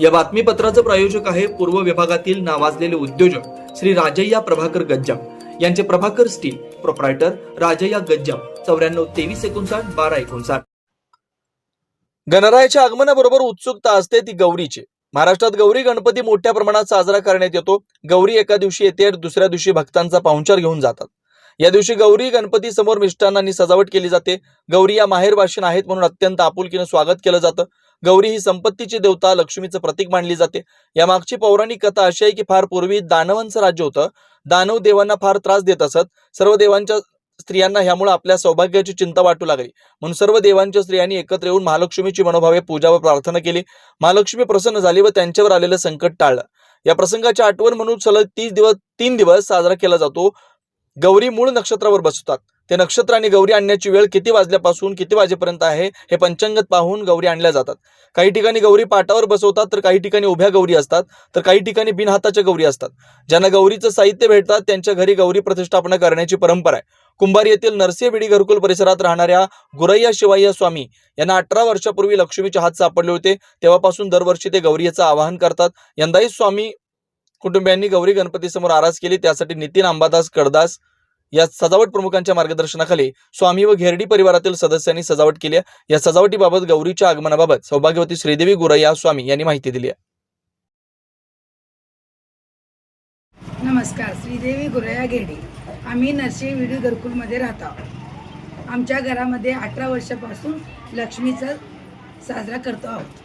या बातमीपत्राचं प्रायोजक आहे पूर्व विभागातील नावाजलेले उद्योजक श्री राजय्या प्रभाकर गज्जाम. यांचे प्रभाकर स्टील प्रोप्रायटर राजय्या गज्जाम. चौऱ्याण्णव तेवीस एकोणसाठ बारा एकोणसाठ. गणरायाच्या आगमनाबरोबर उत्सुकता असते ती गौरीची. महाराष्ट्रात गौरी गणपती मोठ्या प्रमाणात साजरा करण्यात येतो. गौरी एका दिवशी येते दुसऱ्या दिवशी भक्तांचा पाहुणचार घेऊन जातात. या दिवशी गौरी गणपती समोर मिष्टांनांनी सजावट केली जाते. गौरी या माहेर भाषण आहेत म्हणून अत्यंत आपुलकीनं स्वागत केलं जातं. गौरी ही संपत्तीची देवता लक्ष्मीचं प्रतीक मानली जाते. या मागची पौराणिक कथा अशी आहे की फार पूर्वी दानवांचं राज्य होतं. दानव देवांना फार त्रास देत असत. सर्व देवांच्या स्त्रियांना ह्यामुळे आपल्या सौभाग्याची चिंता वाटू लागली. म्हणून सर्व देवांच्या स्त्रियांनी एकत्र येऊन महालक्ष्मीची मनोभावे पूजा व प्रार्थना केली. महालक्ष्मी प्रसन्न झाली व त्यांच्यावर आलेलं संकट टाळलं. या प्रसंगाची आठवण म्हणून सलग तीस दिवस तीन दिवस साजरा केला जातो. गौरी मूळ नक्षत्रावर बसतात. ते नक्षत्र आणि गौरी आणण्याची वेळ किती वाजल्यापासून किती वाजेपर्यंत आहे हे पंचांगत पाहून गौरी आणल्या जातात. काही ठिकाणी गौरी पाटावर बसवतात तर काही ठिकाणी उभ्या गौरी असतात तर काही ठिकाणी बिनहाताच्या गौरी असतात. ज्यांना गौरीचं साहित्य भेटतात त्यांच्या घरी गौरी प्रतिष्ठापना करण्याची परंपरा आहे. कुंभार येथील नरसिंहबिडी घरकुल परिसरात राहणाऱ्या गुरैया शिवाय्या स्वामी यांना अठरा वर्षापूर्वी लक्ष्मीचे हात सापडले होते. तेव्हापासून दरवर्षी ते गौरीचं आवाहन करतात. यंदाही स्वामी कुटुंबियांनी गौरी गणपतीसमोर आरास केली. त्यासाठी नितीन अंबादास कडदास या सजावट प्रमुखांच्या मार्गदर्शनाखाली स्वामी व घेरडी परिवारातील सदस्यांनी सजावट केली आहे. या सजावटीबाबत गौरीच्या आगमनाबाबत सौभाग्यवती श्रीदेवी गुरैया स्वामी यांनी माहिती दिली आहे. नमस्कार श्रीदेवी गुरया घेडे आम्ही नरसिंह विडी घरकुलमध्ये राहतो आमच्या घरामध्ये अठरा वर्षापासून लक्ष्मीचा साजरा करतो आहोत.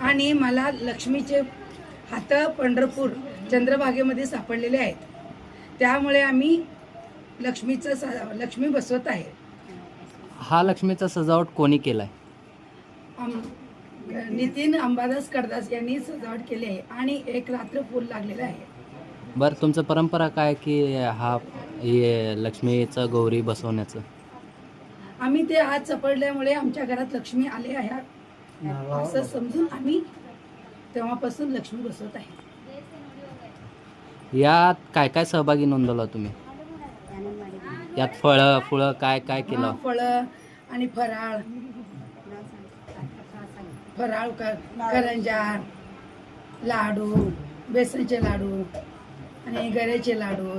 आणि मला लक्ष्मीचे हात पंढरपूर चंद्रभागेमध्ये सापडलेले आहेत. त्यामुळे आम्ही लक्ष्मीचं सा लक्ष्मी बसवत आहे. हा लक्ष्मीचा सजावट कोणी केलाय? आम नितीन अंबादास कडदास यांनी सजावट केली आहे आणि एक रात्र फूल लागलेलं आहे. बरं तुमचं परंपरा काय की हा हे लक्ष्मीचं गौरी बसवण्याचं? आम्ही ते आज सापडल्यामुळे आमच्या घरात लक्ष्मी आले आहे. असं समजून आम्ही तेव्हापासून लक्ष्मी बसवत आहे. यात काय काय सहभागी नोंदवला तुम्ही? यात फळं फुळं काय काय केलं? फळं आणि फराळ. फराळ करंजा लाडू बेसनचे लाडू आणि गऱ्याचे लाडू.